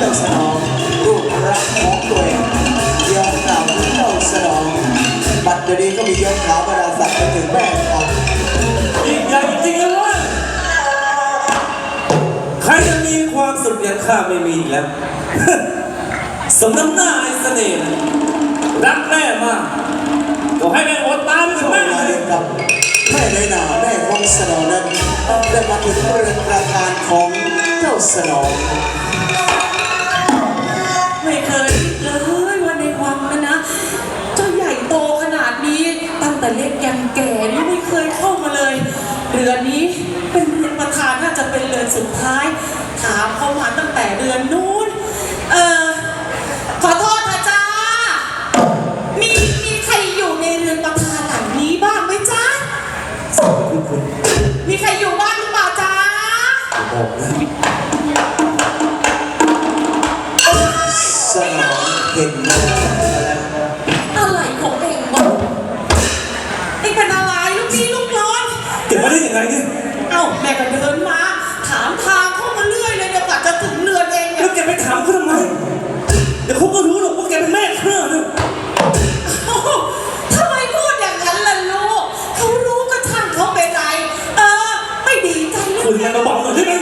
เจ้าสนองรูปรักของตัวเองยอมกล่าวถึงเจ้าสนองบัดเดี๋ยวนี้ก็มียศขาวบรรดาศักดิ์ไปถึงแม่ครับยิ่งใหญ่จริงๆเลยเว้ยใครจะมีความสุขอย่างข้าไม่มีอีกแล้วสมน้ำหน้าไอ้เสน่ห์รักแม่มากก็ให้แม่อดตามไปช่กับวงแม่เวลาเลเดียยวกับแม่ในหนาแม่ของสนองนั้นได้มาถึงเรือนประธานของเจ้าสนองไม่ เคยคิดเลยว่าในวังนะนะเจ้าใหญ่โตขนาดนี้ตั้งแต่เล็กยันแก่นี่ไม่เคยเข้ามาเลยเรือนนี้เป็นเรือนประธานน่าจะเป็นเรือนสุดท้าย ถามเขามาตั้งแต่เรือนนู้นเออ เก็บมาได้ยังไงเนี่ยเอ้าแม่ก็เดินมา ถามทางเข้ามาเรื่อยเลยเดี๋ยวกว่าจะถึงเรือนเองเนี่แล้ยวแกไปถามเขาทำไมเดี๋ยวเขาก็รู้หรอกว่าแกเป็นแม่เครื่องนะเอ้าทำไมพูดอย่างนั้นล่ะลูกเขารู้ก็ช่างเขาไปไรเออ ไม่ดีใจเรื่คุองยกันเบาๆหน่อยได้ไหม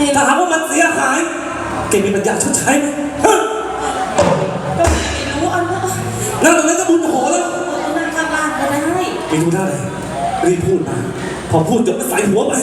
แม่ถ้าหากว่ามันเสียหายแกมีปัญญาชดใช้ไหมฮะก็ไม่รู้เอาเนอะนั่นตรงนั้นก็บุญโหแล้วนั่งข้างล่างก็ได้ไม่รู้ได้เลยรีบพูดมา พอพูดจบก็ใส่หัวไป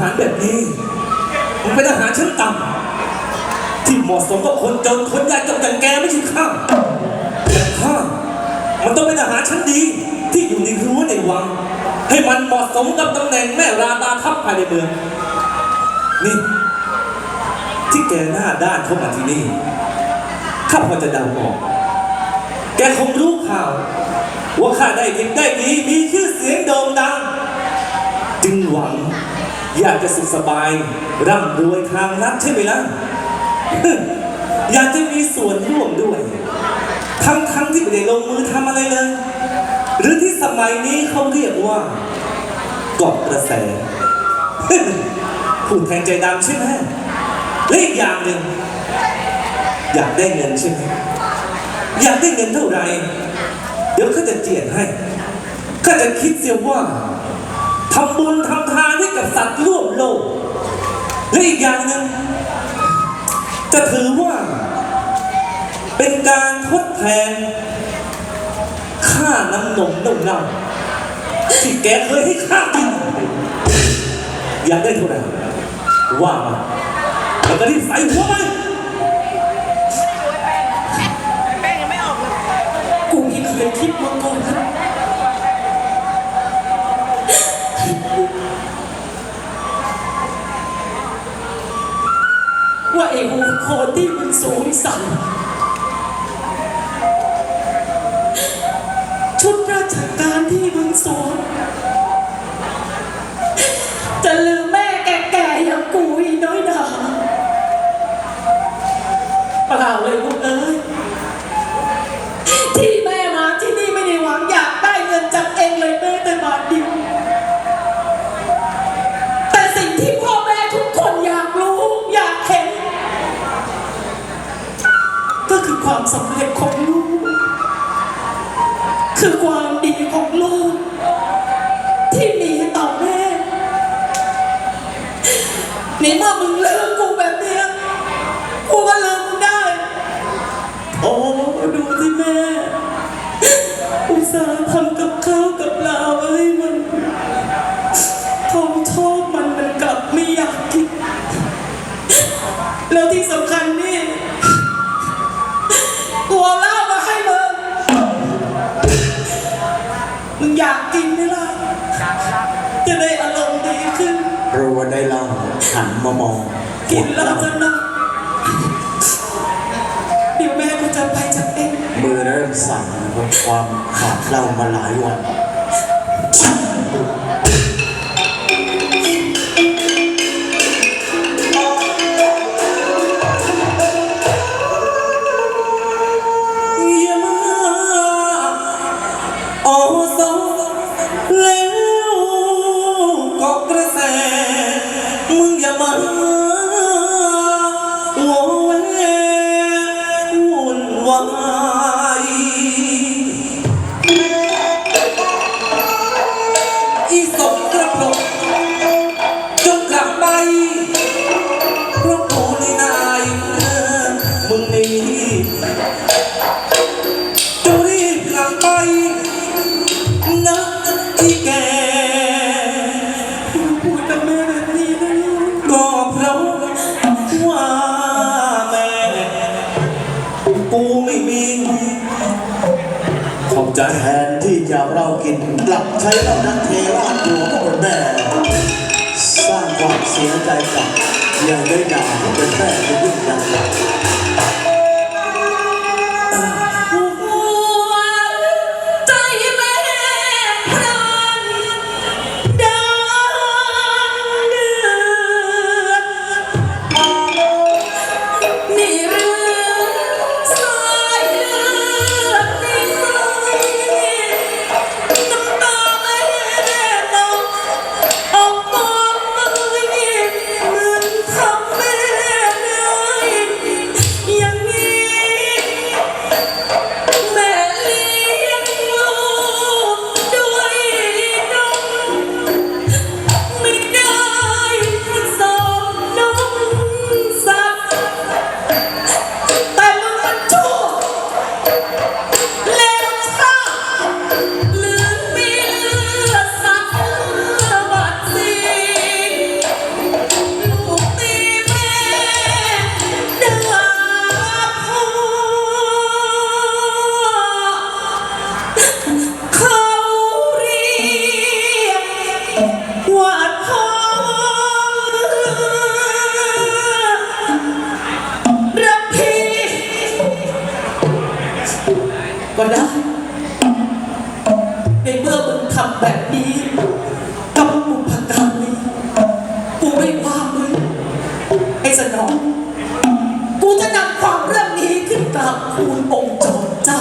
หารแบบนี้ มันเป็นอาหารชั้นต่ำที่เหมาะสมกับคนจนคนยากจนอย่างแกไม่ใช่ข้าแต่ข้ามันต้องเป็นอาหารชั้นดี ที่อยู่ในรั้วในวัง ให้มันเหมาะสมกับตำแหน่งแม่ราตาทัพภายในเมืองนี่ที่แกหน้าด้านเข้ามาที่นี่ข้าพอจะเดาออก แกคงรู้ข่าว ว่าข้าได้ดิบได้ดีมีชื่อเสียงโด่งดัง จึงหวัง อยากจะสุขสบาย ร่ำรวยทางรัฐใช่ไหมล่ะอยากจะมีส่วนร่วมด้วย ทั้งทั้งๆที่ไม่ได้ลงมือทำอะไรเลย หรือที่สมัยนี้เขาเรียกว่าเกาะกระแสพูดแทนใจดำใช่ไหมและอีกอย่างหนึ่งอยากได้เงินใช่ไหมอยากได้เงินเท่าไหร่ เดี๋ยวข้าจะเจียดให้ข้าจะคิดเสียว่า ทำบุญทำทานให้กับสัตว์ร่วมโลก และอีกอย่างหนึ่งจะถือว่า เป็นการทดแทน ค่าน้ำนมนมเน่าที่แกเคยให้ข้ากินอยากได้เท่าไหร่ว่ามาแล้วก็รีบใส่หัวไปกูไม่เคยคิดมาก่อน ไอ้หัวโคนที่มันสูงสั่น สำเร็จของลูก คือความดีของลูก ที่มีต่อแม่นี่มามึงเลิกกูแบบนี้ยกูก็เลิกมึงได้ โอ้ดูสิแม่ อุตส่าห์ทำกับข้าวกับลาวให้มันเองชอบมันมันกลับไม่อยากกินแล้วที่สำคัญนี่ ได้เล่าหันมามองกินเหล้าจะหนักเดี๋ยวแม่ก็จะไปจากเองมือเริ่มสั่นเพราะความขาดเหล้ามาหลายวัน จะแทนที่จะเรากินกลับใช้เหล่านั้นเทราดตัวผู้เป็นแม่สร้างความเสียใจกับยังได้ด่าผู้เป็นแม่เป็นยิ่งใหญ่หั กับบุพการีกูไม่ว่างเลยไอ้สนองกูจะนำความเรื่องนี้ขึ้นกราบทูลองค์จอมเจ้า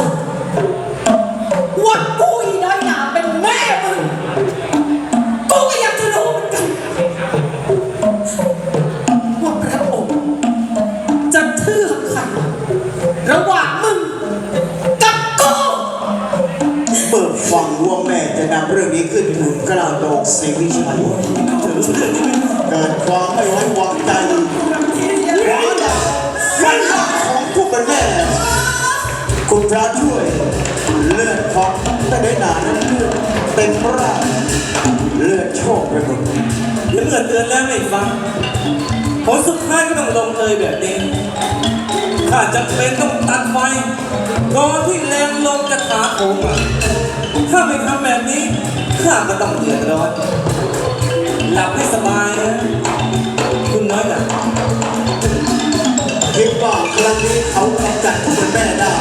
ดโชคไปหมดแล้วเมื่อเตือนแล้วไม่ฟังผลสุดท้ายก็ต้องลงเอยแบบนี้ ถ้าจะเป็นต้องตัดไฟก่อนที่แรงลมจะขาโผมอ่ถ้าไม่ทำแบบนี้ข้าก็ต้องเดือดร้อน หลับให้สบายนะคุณน้อยหนาคิดว่าครั้งนี้เขาท